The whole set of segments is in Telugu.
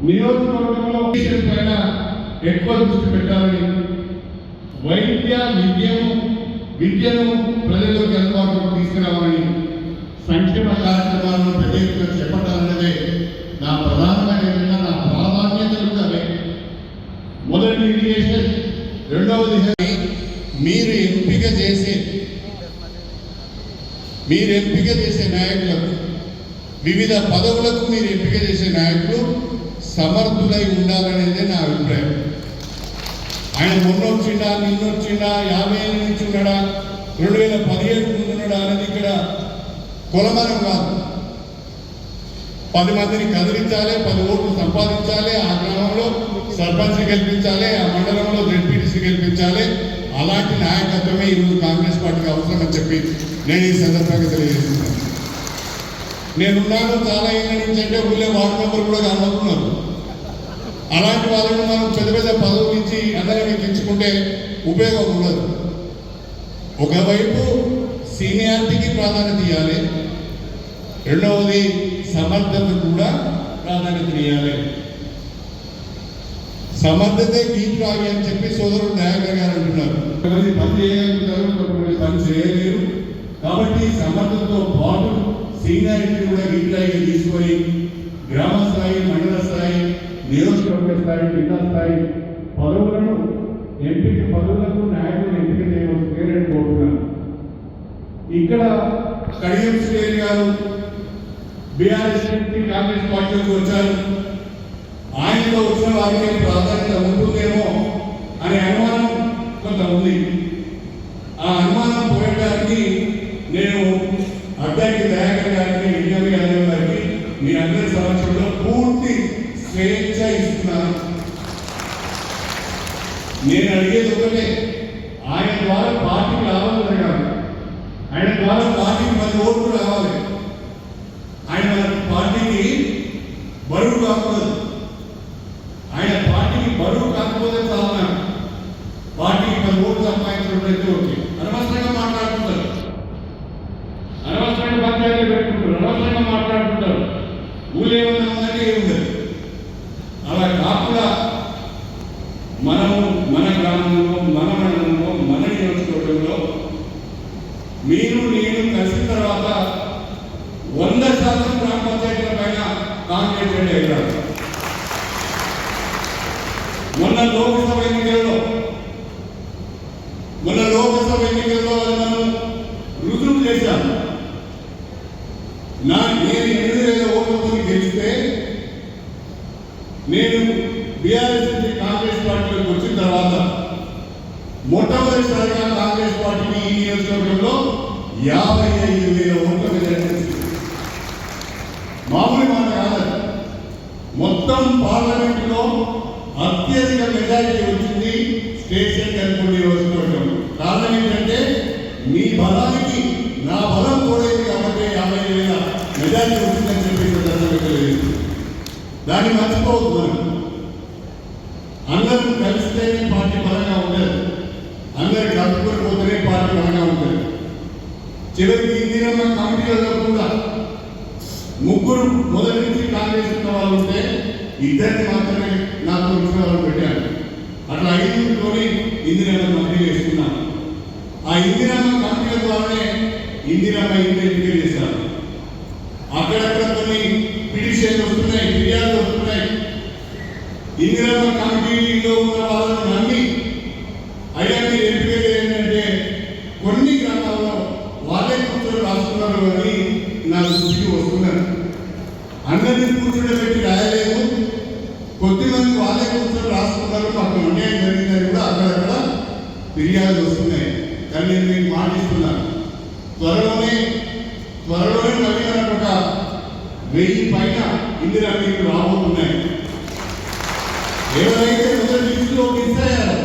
నియోజకవర్గంలో పైన ఎక్కువ దృష్టి పెట్టాలని వైద్య విద్యను విద్యను ప్రజలకు అందుబాటులోకి తీసుకురావాలని సంక్షేమ కార్యక్రమాలను పెద్ద ఎత్తున చేపట్టాలన్నదే నా ప్రధానమైన నా ప్రాధాన్యతలు అవే మొదటి ఇరిగేషన్ రెండవది మీరు ఎంపిక చేసే మీరు ఎంపిక చేసే నాయకులకు వివిధ పదవులకు మీరు ఎంపిక చేసే నాయకులు సమర్థులై ఉండాలనేదే నా అభిప్రాయం. ఆయన మొన్నొచ్చిండా నిన్నొచ్చిండా యాభై ఏళ్ళ నుంచి ఉన్నాడా రెండు వేల పదిహేడు ముందు ఉన్నాడా అనేది ఇక్కడ కొలమానం కాదు. పది మందిని కదిలించాలి పది ఓట్లు సంపాదించాలి ఆ గ్రామంలో సర్పంచ్ గెలిపించాలి ఆ మండలంలో జడ్పీటీసీ గెలిపించాలి. అలాంటి నాయకత్వమే ఈరోజు కాంగ్రెస్ పార్టీకి అవసరమని చెప్పి నేను ఈ సందర్భంగా తెలియజేస్తున్నాను. నేనున్నాను చాలా ఏళ్ళ నుంచి అంటే ఊళ్ళో వార్డు మెంబర్ కూడా కనబడుతున్నారు. అలాంటి వాళ్ళని మనం పెద్ద పెద్ద పదవులు ఇచ్చి అందరం ఉపయోగం ఉండదు. ఒకవైపు సీనియారిటీకి ప్రాధాన్యత ఇవ్వాలి. రెండవది సమర్థత కూడా ప్రాధాన్యత ఇవ్వాలి. సమర్థతే గీట్ రాగి అని చెప్పి సోదరుడు దయాకర్ గారు అంటున్నారు. పని చేయగలుగుతారు పని చేయలేరు. కాబట్టి సమర్థతతో పాటు సీనియారిటీ కూడా గిట్లాయిగా తీసుకొని గ్రామ స్థాయి మండల స్థాయి నియోజకవర్గ స్థాయి జిల్లా స్థాయి పదవులను ఎంపిక పదవులకు నాయకులు ఎంపిక చేయవలసిందే కోరుతున్నాను. ఇక్కడ కడియం శ్రేణి గారు బీఆర్ఎస్ నుంచి కాంగ్రెస్ పార్టీలోకి వచ్చారు. ఆయనతో వచ్చిన వారికి ప్రాధాన్యత ఉంటుందేమో అనే అనుమానం కొంత ఉంది. ఆ అనుమానం పోయడానికి నేను అడ్డాకి దయాకర్ గారికి విజ్ఞాని గారికి మీ అందరి సమక్షం పూర్తి స్వేచ్ఛ ఇస్తున్నాను నేను అడిగేది ఒకటే ఆయన ద్వారా పార్టీకి రావాలని కాదు ఆయన ద్వారా పార్టీకి పది ఓట్లు రావాలి ఆయన మన పార్టీకి బరువు కాకూడదు ఆయన పార్టీకి బరువు కాకపోతే చాలనా పార్టీకి పది ఓట్లు సంపాదించడం అయితే ఓకే అనవసరంగా మాట్లాడుతుంటారు అనవసరంగా పంచాయతీ పెట్టుకుంటారు అనవసరంగా మాట్లాడుతుంటారు ఊళ్ళో ఏమన్నా ఉందంటే అలా కాకుండా మనము మన గ్రామంలో మన మండలంలో మన నియోజకవర్గంలో మీరు నేను కలిసిన తర్వాత వంద శాతం గ్రామ పంచాయతీల పైన కాంగ్రెస్ జెండా ఎగరాలి మొన్న లోక్సభ ఎన్నికల్లో మొన్న లోక్సభ ఎన్నికల్లో అది మనం రుజువు చేశాను నా నేను ఎనిమిది వేల ఓట్లతో గెలిస్తే నేను బీఆర్ఎస్ నుంచి కాంగ్రెస్ పార్టీలోకి వచ్చిన తర్వాత మొట్టమొదటిసారిగా కాంగ్రెస్ పార్టీకి ఈ నియోజకవర్గంలో ఐదు వేల ఓట్ల మెజారిటీ మామూలు మాట కాదు. మొత్తం పార్లమెంటులో అత్యధిక మెజారిటీ వచ్చింది స్టేషన్ కనుగోలు నియోజకవర్గం. కారణం ఏంటంటే మీ బలానికి నా బలం తోడైంది కాబట్టి యాభై వేల మెజారిటీ వచ్చిందని చెప్పి ఈ దాన్ని మర్చిపోవద్దు మనం. అందరూ కలిస్తేనే పార్టీ బలంగా ఉండదు. అందరు కలుపుకొని పోతేనే పార్టీ బలంగా ఉంటుంది చివరికి ఇందిరమ్మ కమిటీలో కాకుండా ముగ్గురు మొదటి నుంచి కాంగ్రెస్ ఉన్న వాళ్ళు ఉంటే ఇద్దరిని మాత్రమే నాకు ఉద్యోగాలు పెట్టాను అట్లా ఐదుగురితోని ఇందిరమ్మ కంపెనీ వేసుకున్నాను ఆ ఇందిరమ్మ కమిటీల ద్వారానే ఇందిరమ్మ ఇంటి ఎంపిక అక్కడక్కడ కొన్ని పిటిషన్లు వస్తున్నాయి ఫిర్యాదులు వస్తున్నాయి. ఇందిరమ్మ కమిటీలో ఉన్న వాళ్ళు నమ్మి అయ్యా మీరు ఎంపిక ఏంటంటే కొన్ని గ్రామాల్లో వాళ్ళే కూర్చొని రాస్తున్నారు అని నా దృష్టికి వస్తున్నారు అందరినీ కూర్చోబెట్టి రాయలేదు కొద్దిమంది వాళ్ళే కూర్చొని రాసుకున్నారు. మాకు అన్యాయం జరిగిందని కూడా అక్కడక్కడ ఫిర్యాదులు వస్తున్నాయి. కానీ నేను మీకు మాటిస్తున్నాను. త్వరలోనే త్వరలోనే నవీన ఒక వెయ్యి పైన ఇందిరా మీకు రాబోతున్నాయి ఎవరైతే మొదటి లిస్టులో మిస్ అయ్యారో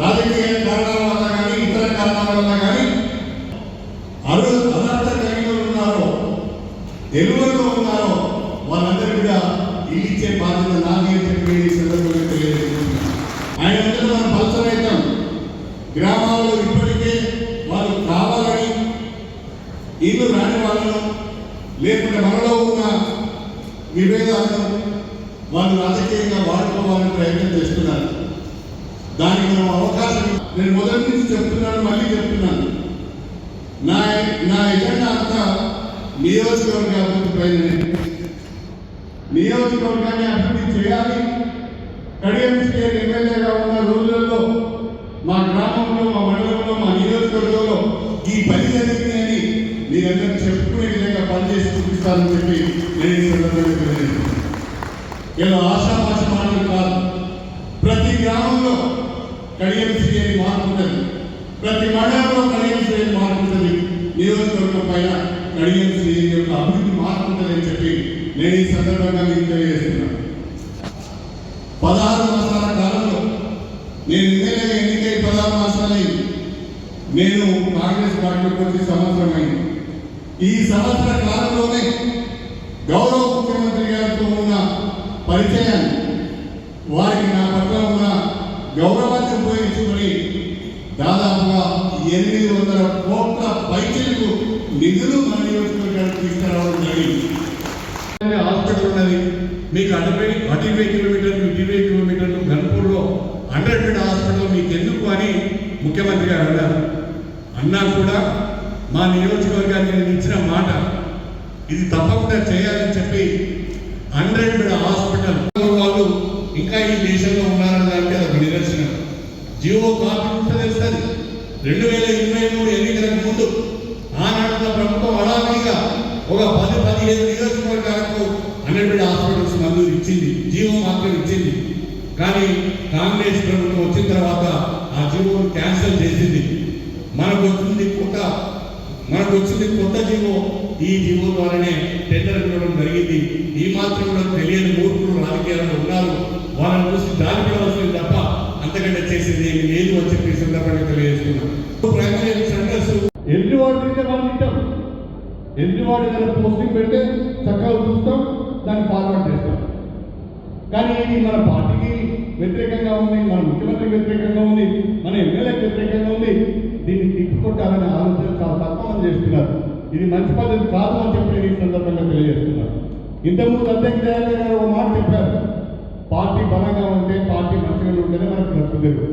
రాజకీయ కారణాల వల్ల కానీ ఇతర కారణాల వల్ల కానీ అరు అనర్థ కలిగి ఉన్నారో తెలుగులో ఉన్నారో వాళ్ళందరూ కూడా ఇల్లు ఇచ్చే బాధ్యత నాది అని చెప్పి ఈ సందర్భంగా తెలియజేస్తున్నాను. ఆయన అందరూ మనం పలసరైతాం గ్రామాల్లో ఇప్పటికే వాళ్ళు కావాలని ఇల్లు రాని వాళ్ళను లేకుంటే మనలో ఉన్న విభేదాలను వాళ్ళు రాజకీయంగా వాడుకోవాలని ప్రయత్నం చేస్తున్నారు. దానికి మనం అవకాశం నేను మొదటి నుంచి చెప్తున్నాను మళ్ళీ చెప్తున్నాను. నా నా ఎజెండా అంతా నియోజకవర్గ అభివృద్ధి పైన నియోజకవర్గాన్ని అభివృద్ధి చేయాలి. కడియం స్టేట్ ఎమ్మెల్యేగా ఉన్న రోజులలో మా గ్రామంలో మా మండలంలో మా నియోజకవర్గంలో ఈ పని జరిగింది అని మీరందరూ చెప్పుకునే విధంగా పనిచేసి చూపిస్తానని చెప్పి నేను ఈ సందర్భంగా ఇలా మాటలు కాదు. ప్రతి గ్రామంలో కడియం శ్రేణి మారుతుంటుంది ప్రతి మండలంలో కడియం శ్రేణి మారుతుంది నియోజకవర్గం పైన కడియం శ్రేణి యొక్క అభివృద్ధి మారుతుందని చెప్పి నేను ఈ సందర్భంగా మీకు తెలియజేస్తున్నాను. పదహారు మాసాల కాలంలో నేను ఎమ్మెల్యేగా ఎన్నికై పదహారు మాసాలైంది నేను కాంగ్రెస్ పార్టీలోకి వచ్చి సంవత్సరమైంది. ఈ సంవత్సర కాలంలోనే గౌరవ ముఖ్యమంత్రి గారితో ఉన్న పరిచయాన్ని వారికి నా పట్ల ఉన్న గౌరవాన్ని ఉపయోగించుకొని దాదాపుగా ఎనిమిది వందల కోట్ల పైచలకు నిధులు మన నియోజకవర్గానికి తీసుకురావడం జరిగింది హాస్పిటల్ ఉన్నది మీకు అటువై అటు ఇరవై కిలోమీటర్లు ఇటు ఇరవై కిలోమీటర్లు గన్పూర్లో హండ్రెడ్ బెడ్ హాస్పిటల్ మీకు ఎందుకు అని ముఖ్యమంత్రి గారు అన్నారు అన్నా కూడా మా నియోజకవర్గానికి నేను ఇచ్చిన మాట ఇది తప్పకుండా చేయాలని చెప్పి హండ్రెడ్ బెడ్ హాస్పిటల్ వాళ్ళు ఇంకా ఈ దేశంలో ఉన్నారని దానికి అది నిదర్శనం. జియో కాపీ ఉంటే తెలుస్తుంది. రెండు వేల ఇరవై మూడు ఎన్నికలకు ముందు ఆనాడున్న ప్రభుత్వం అడావిడిగా ఒక పది పదిహేను నియోజకవర్గాలకు హండ్రెడ్ హాస్పిటల్స్ మందు ఇచ్చింది జీవో మాత్రం ఇచ్చింది. కానీ కాంగ్రెస్ ప్రభుత్వం వచ్చిన తర్వాత క్యాన్సిల్ చేసింది. మనకు వచ్చింది కొత్త మనకు వచ్చింది కొత్త జీవో. ఈ జీవో ద్వారానే టెండర్ ఇవ్వడం జరిగింది. ఈ మాత్రం కూడా తెలియని మూర్ఖులు రాజకీయాల్లో ఉన్నారు. వాళ్ళని చూసి దారిపడవలసింది తప్ప అంతకంటే చేసింది ఏమి లేదు అని చెప్పి సందర్భంగా తెలియజేస్తున్నాను. ప్రైమరీ సెంటర్స్ ఎన్ని వాడు తింటే వాళ్ళు తింటాం ఎన్ని వాడు ఏదైనా పోస్టింగ్ పెడితే చక్కగా చూస్తాం దాన్ని ఫార్వర్డ్ చేస్తాం. కానీ ఇది మన పార్టీకి వ్యతిరేకంగా ఉంది మన ముఖ్యమంత్రికి వ్యతిరేకంగా ఉంది మన ఎమ్మెల్యేకి వ్యతిరేకంగా దీన్ని తిప్పుకొట్టాలనే ఆలోచన చాలా తక్కువ మంది చేస్తున్నారు. ఇది మంచి పద్ధతి కాదు అని చెప్పి నేను ఈ సందర్భంగా తెలియజేస్తున్నాను. ఇంతకుముందు అధ్యక్ష దయాకర్ గారు ఒక మాట చెప్పారు. పార్టీ బలంగా ఉంటే పార్టీ మంచిగా ఉంటేనే మనకు బ్రతుకు జరుగు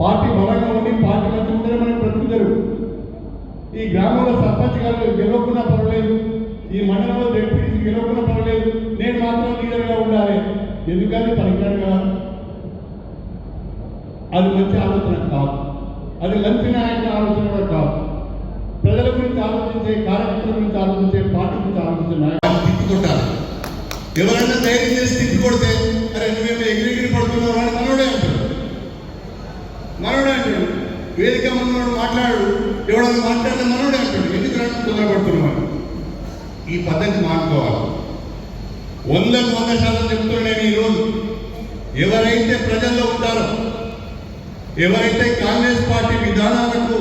పార్టీ బలంగా ఉండి పార్టీ మంచిగా ఉంటేనే మనకు బ్రతుకు జరుగు ఈ గ్రామంలో సర్పంచ్ గారు గెలవకుండా పర్వాలేదు. ఈ మండలంలో డెప్యూటీసీ గెలవకుండా పర్వాలేదు. నేను మాత్రం లీడర్గా ఉండాలి. ఎందుకని పనికిరాడు కదా అది మంచి ఆలోచన కాదు అది మంచి నాయకుల ఆలోచన కూడా కాదు ప్రజల గురించి ఆలోచించే కార్యకర్తల గురించి ఆలోచించే పార్టీ గురించి ఆలోచించే నాయకులు. తిప్పుకొట్టాలి ఎవరైనా ధైర్యం చేసి తిప్పి కొడితే అరే నువ్వేమో ఎగిరిగిరి పడుతున్నావు అని మనోడే అంటాడు. మనోడే అంటాడు. వేదిక మనోడు మాట్లాడు ఎవడన్నా మాట్లాడితే మనోడే అంటాడు. ఎందుకు రండి తొందరపడుతున్నావు ఈ పద్ధతి మార్చుకోవాలి వందకు వంద శాతం చెప్తున్నా నేను ఈరోజు. ఎవరైతే ప్రజల్లో ఉంటారో ఎవరైతే కాంగ్రెస్ పార్టీ విధానాలకు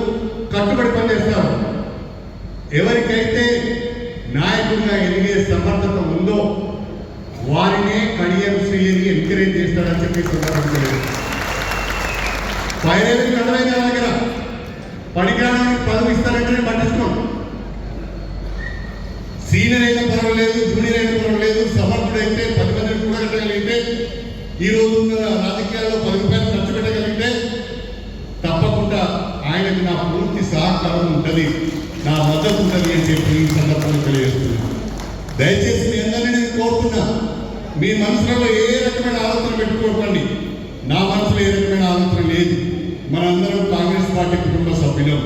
కట్టుబడి పనిచేస్తారో ఎవరికైతే నాయకుడిగా ఎదిగే సమర్థత ఉందో వారినే కడియం శ్రీని ఎంకరేజ్ చేస్తాడని చెప్పి సందర్భంగా పైరేవి కడవైన దగ్గర పడిగ్రామానికి పదవి ఇస్తారంటే నేను సీనియర్ అయిన పర్వాలేదు జూనియర్ అయిన పర్వాలేదు సమర్థుడైతే పది మందిని కూడా కట్టగలిగితే ఈ రోజు ఉన్న రాజకీయాల్లో పది రూపాయలు ఖర్చు పెట్టగలిగితే తప్పకుండా ఆయనకు నా పూర్తి సహకారం ఉంటుంది నా మద్దతు ఉంటుంది అని చెప్పి ఈ సందర్భంగా తెలియజేస్తున్నాను దయచేసి మీ అందరినీ నేను కోరుతున్నా మీ మనసులో ఏ రకమైన ఆలోచన పెట్టుకోకండి. నా మనసులో ఏ రకమైన ఆలోచన లేదు. మనందరం కాంగ్రెస్ పార్టీ కుటుంబ సభ్యులం.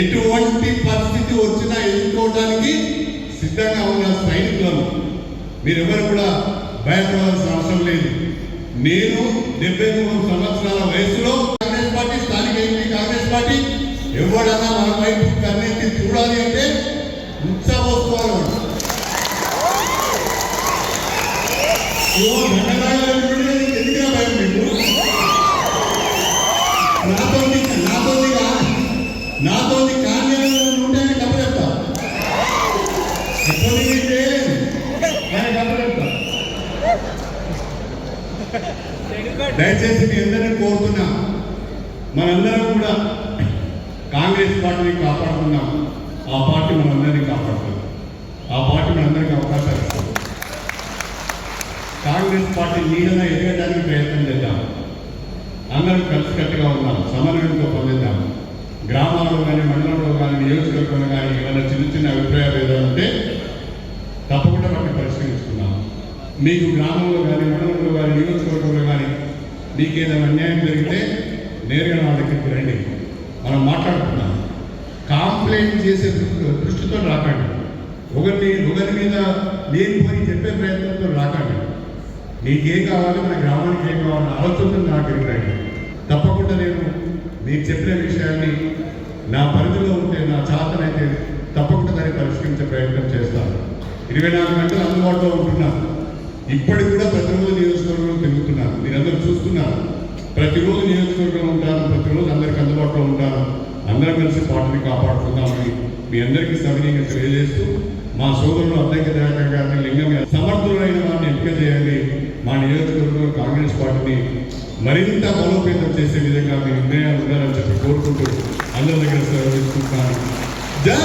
ఎటువంటి పరిస్థితి వచ్చినా ఎదుర్కోవడానికి సిద్ధంగా ఉన్న సైనికులను మీరెవరు కూడా భయపడాల్సిన అవసరం లేదు. నేను డెబ్బై మూడు సంవత్సరాల వయసులో కాంగ్రెస్ పార్టీ స్థానిక ఎంపీ కాంగ్రెస్ పార్టీ ఎవడన్నా మన వైపు కన్నెత్తి చూడాలి అంటే ఉత్సాహోత్సవాలు వాడు. ఓ దండరాయలు అంటే ఎందుకురా భయం మీకు నాతో నాతో నాతో కార్యాలయంలో ఉంటే డబ్బు చెప్తా ఇప్పుడు నీకు ఆయన డబ్బు చెప్తా దయచేసి మీ అందరినీ కోరుతున్నా మనందరం కూడా కాంగ్రెస్ పార్టీని కాపాడుతున్నాం ఆ పార్టీ మనందరినీ కాపాడుతుంది. ఆ పార్టీ మనందరికీ అవకాశాలు కాంగ్రెస్ పార్టీ నీడన ఎదగడానికి ప్రయత్నం చేద్దాం. అందరం కలిసికట్టుగా ఉన్నాం సమన్వయంతో పొందిద్దాం. గ్రామాల్లో కానీ మండలంలో కానీ నియోజకవర్గంలో కానీ ఏమైనా చిన్న చిన్న అభిప్రాయాలు ఏదైనా ఉంటే తప్పకుండా వాటిని పరిష్కరించుకున్నాం మీకు గ్రామంలో కానీ మండలంలో కానీ నియోజకవర్గంలో కానీ మీకు ఏదైనా అన్యాయం జరిగితే నేరుగా నా దగ్గరికి రండి. మనం మాట్లాడుకుందాం. కాంప్లైంట్ చేసే దృష్టితో రాకండి. ఒకరిని ఒకరి మీద లేనిపోయి చెప్పే ప్రయత్నంతో నీకేం కావాలో మన గ్రామానికి ఏం కావాలో ఆలోచనతో నాకు రండి తప్పకుండా నేను మీరు చెప్పిన విషయాన్ని నా పరిధిలో ఉంటే నా చాతనైతే తప్పకుండా దాన్ని పరిష్కరించే ప్రయత్నం చేస్తాను. ఇరవై నాలుగు గంటలు అందుబాటులో ఉంటున్నాను ఇప్పటికి కూడా ప్రతిరోజు నియోజకవర్గంలో తిరుగుతున్నాను మీరందరూ చూస్తున్నారు. ప్రతిరోజు నియోజకవర్గంలో ఉంటాను ప్రతిరోజు అందరికి అందుబాటులో ఉంటాను అందరం కలిసి పార్టీని కాపాడుకుందామని మీ అందరికీ సవినీయంగా తెలియజేస్తూ మా సోదరులు అద్దెకి దయాకర్ గారిని లింగం సమర్థులైన వారిని ఎంపిక చేయండి మా నియోజకవర్గంలో కాంగ్రెస్ పార్టీని మరింత బలోపేతం చేసే విధంగా మీ నిర్ణయాలు ఉండాలని చెప్పి కోరుకుంటూ అందరి దగ్గర సెలవు తీసుకుంటున్నాను. జై